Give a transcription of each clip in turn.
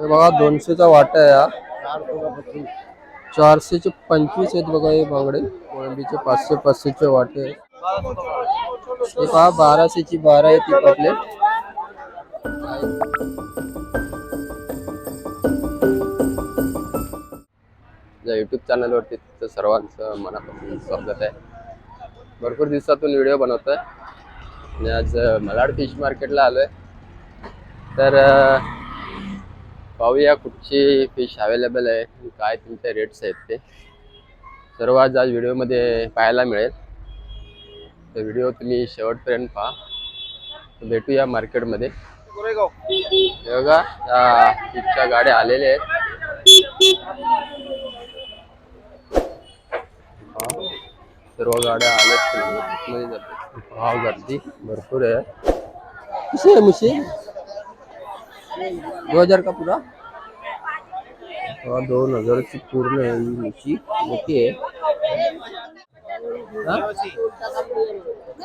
हे बघा दोनशेचा वाटा आहे हा. चारशेचे पंचवीस आहेत बघा हे बांगडे. कोळंबीचे पाचशे पाचशेचे वाटे. हे पहा बाराशेची बारा आहे ती पापलेट यूट्यूब चॅनलवरती तुमचं सर्वांचं मनापासून स्वागत आहे. भरपूर दिवसातून व्हिडिओ बनवतोय. आणि आज मलाड फिश मार्केटला आलोय. तर पाहूया कुठची फिश अवेलेबल आहे काय तुमचे रेट्स आहेत ते. सर्व आज आज व्हिडिओमध्ये पाहायला मिळेल. तर व्हिडिओ तुम्ही शेवटपर्यंत पहा. भेटूया मार्केटमध्ये हे बघा या फिशच्या गाड्या आलेल्या आहेत. सर्व गाड्या आल्यात. भाव गर्दी भरपूर आहे. कशी आहे मशीन दो हजार का पुरा? हा दोन हजारची पूर्ण आहे ही मोठी आहे. हा?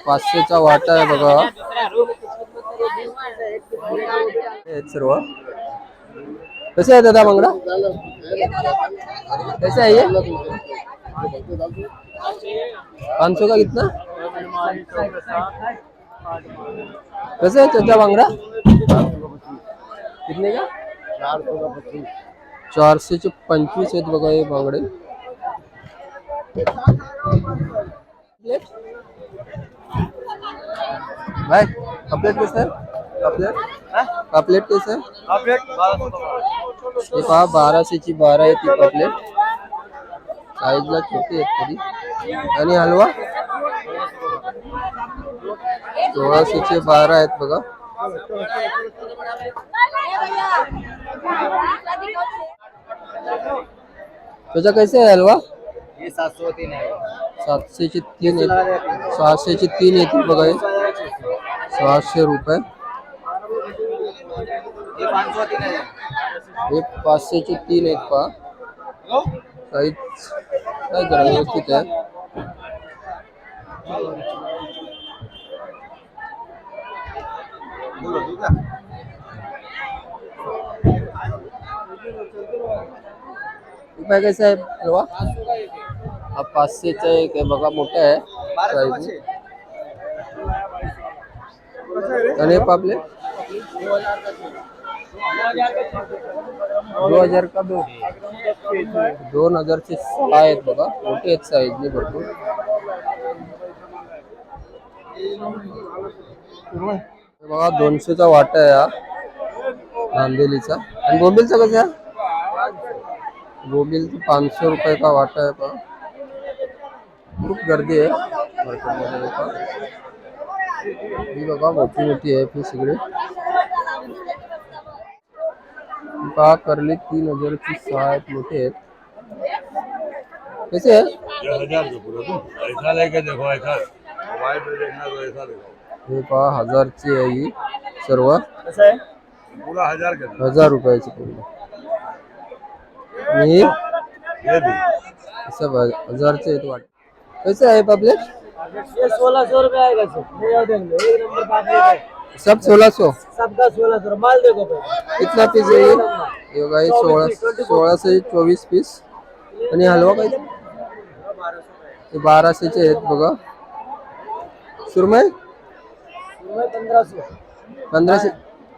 पाचशेचा वाटा आहे बघा. हे सर्व. कसे आहे दादा बांगडा? कसे आहे पाच का कितना? कैसे आहे त्याचा बांगड़ा? कितने का? चारशे चे पंचवीस आहेत बघा हे बांगडे भाई कपलेट कैसे है? कपलेट कपलेट कैसे है? हे पहा बाराशेची बारा आहे ती कपलेट साईजला छोटी आहेत तरी आणि हलवा? सोळाशेचे बारा आहेत बघा त्याचा कैसे आहे हलवा? ये सात सौ तीन है सातशेचे तीन आहेत तीन येतील बघा हे. सहाशे रुपये. है हे पाचशेचे तीन आहेत पहा. साईज काय जरा व्यवस्थित आहे. रुपये कैसा आहे हलवा. हा पाचशेचा एक आहे बघा मोठा आहे. साईज आणि हे पापले दो हजार का दो दोन हजारचे सहा आहेत बघा. मोठे आहेत साईजने भरपूर. बघा दोनशेचा वाटा आहे हा. नांदेलीचा. आणि बोंबिलचा कसा आहे बोंबिल पाचशे रुपये का वाटा आहे पहा खूप गर्दी आहे. मार्केटमध्ये पहा. ही बघा मोठी मोठी आहे फीस इकडे पहा करली तीन हजारची सहा आहेत मोठे आहेत. कसे आहे? पे हे पहा हजारची आहे ही सर्व. है। हजार रुपयाची पूर्ण. आणि ये हजारचे आहेत वाट. कैसे आहे पापलेट ये सोलह सौ रुपये आएगा सर? ले जाओ देंगे एक नंबर पापलेट है सब सोळा सौ सबका सोलह सौ माल देखो पहले कितना पीस हे? बघा हे सोळा सोळाशे चोवीस पीस. आणि हलवा काय? ते बाराशेचे आहेत बघा. सुरमई? पंद्रह सौ पंधराशे.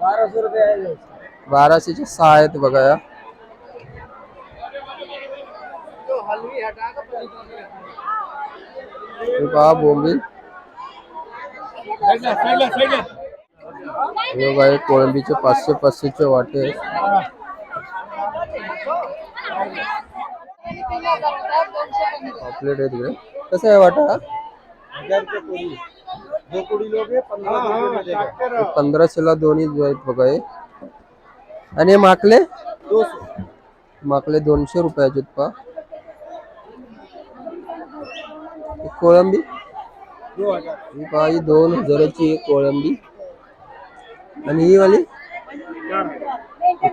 बारह सौ रुपये आएगा बाराशेचे सहा आहेत बघा या. पहा बोंबील हे बघा हे कोळंबीचे पाचशे पाचशेचे वाटे आहेत. आहे तिकडे कसं आहे वाटा? पंधराशेला दोन्ही आहेत बघा हे. आणि माकले? माकले दोनशे रुपयाचे आहेत पहा हे कोळंबी? दो हजार ही पहा ही दोन हजाराची आहे कोळंबी. आणि ही वाली?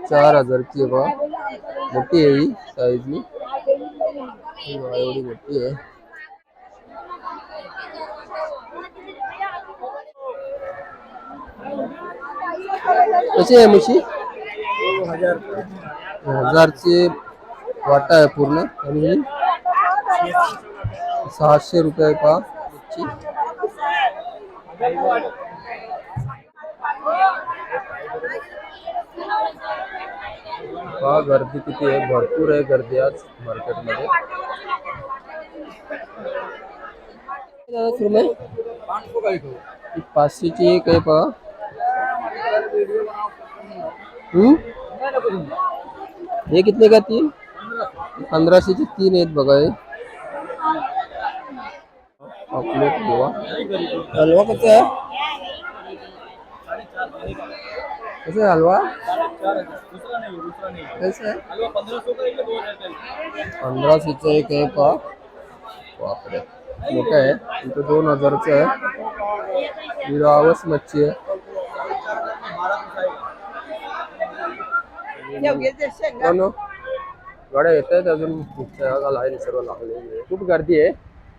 चार हजारची आहे बघा मोठी आहे ही साईजनी बघा एवढी मोठी आहे. कशी आहे मुशी हजार. हजारची वाटा आहे पूर्ण. आणि सहाशे रुपये का पहा गर्दी किती आहे भरपूर आहे गर्दी आज मार्केटमध्ये दादा सुरमई पाचशेची एक आहे पहा हे कितने का तीन? पंधराशेचे तीन आहेत बघा हे पापलेट गोवा हलवा कसा आहे कसं आहे हलवा कसं आहे पंधराशेचं एक आहे पहा बापरे मोठं आहे इथं दोन हजारचं आहे ही रावस मच्छी आहे. गाड्या येत आहेत अजून लाईन सर्व लागलेली आहे खूप गर्दी आहे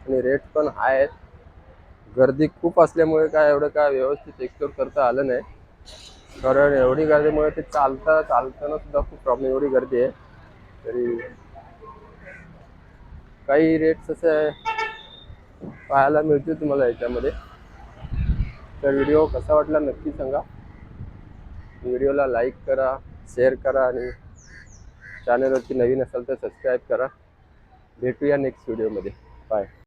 आणि रेट पण हाय आहेत. गर्दी खूप असल्यामुळे काय एवढं काय व्यवस्थित एक्सप्लोर करता आलं नाही. कारण एवढी गर्दीमुळे ते चालता चालताना सुद्धा खूप प्रॉब्लेम एवढी गर्दी आहे. तरी काही रेट्स असे पाहायला मिळतील तुम्हाला याच्यामध्ये. तर व्हिडिओ कसा वाटला नक्की सांगा. व्हिडिओला लाईक करा शेअर करा आणि चॅनलवरती नवीन असाल तर सबस्क्राईब करा. भेटूया नेक्स्ट व्हिडिओमध्ये बाय